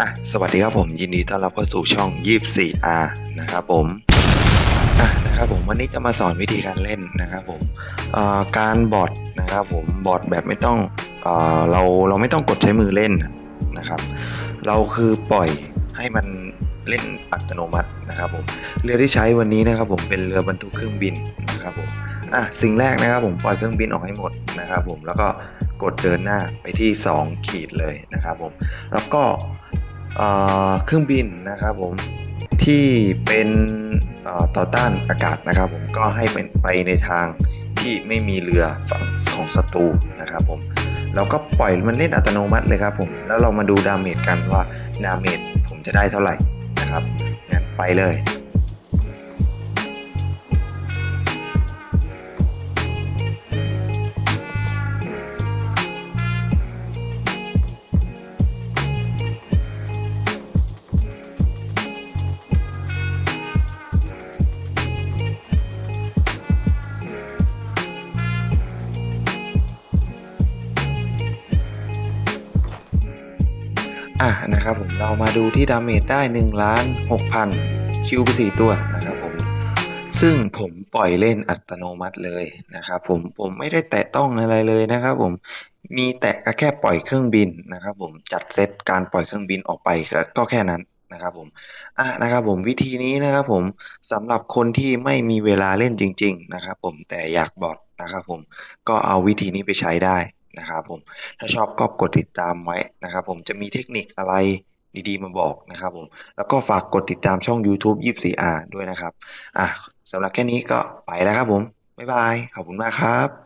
อะสวัสดีครับผมยินดีต้อนรับเข้าสู่ช่อง 24R นะครับผมอะนะครับผมวันนี้จะมาสอนวิธีการเล่นนะครับผมเอ่อการบอทนะครับผมบอทแบบไม่ต้องเอ่อเราเราไม่ต้องกดใช้มือเล่นนะครับ เราคือปล่อยให้มันเล่นอัตโนมัตินะครับผมเรือที่ใช้วันนี้นะครับผมเป็นเรือบรรทุกเครื่องบินนะครับผมอะสิ่งแรกนะครับผมปล่อยเครื่องบินออกให้หมดนะครับผมแล้วก็กดเดินหน้าไปที่ 2 ขีดเลยนะครับผมแล้วก็ เครื่องบินนะครับผมที่เป็นต่อต้านอากาศนะครับผมก็ให้เป็นไปในทางที่ไม่มีเรือฝั่งของศัตรูนะครับผมเราก็ปล่อยมันเล่นอัตโนมัติเลยครับผมแล้วเรามาดูดาเมจกันว่าดาเมจผมจะได้เท่าไหร่นะครับงั้นไปเลย อะนะครับผมเรามาดูที่ดาเมจได้1ล้าน6,000 คิวไป4ตัวนะครับผมซึ่งผมปล่อยเล่นอัตโนมัติเลยนะครับผมผมไม่ได้แตะต้องอะไรเลยนะครับผมมีแตะก็แค่ปล่อยเครื่องบินนะครับผมจัดเซตการปล่อยเครื่องบินออกไปก็แค่นั้นนะครับผมอะนะครับผมวิธีนี้นะครับผมสำหรับคนที่ไม่มีเวลาเล่นจริง ๆ นะครับผมแต่อยากบอทนะครับผมก็เอาวิธีนี้ไปใช้ได้ นะครับผมถ้าชอบก็กดติดตามไว้นะครับผมจะมีเทคนิคอะไรดีๆมาบอกนะครับผมแล้วก็ฝากกดติดตามช่อง YouTube 24R ด้วยนะครับ อะสำหรับแค่นี้ก็ไปแล้วครับผม บ๊ายบาย ขอบคุณมากครับ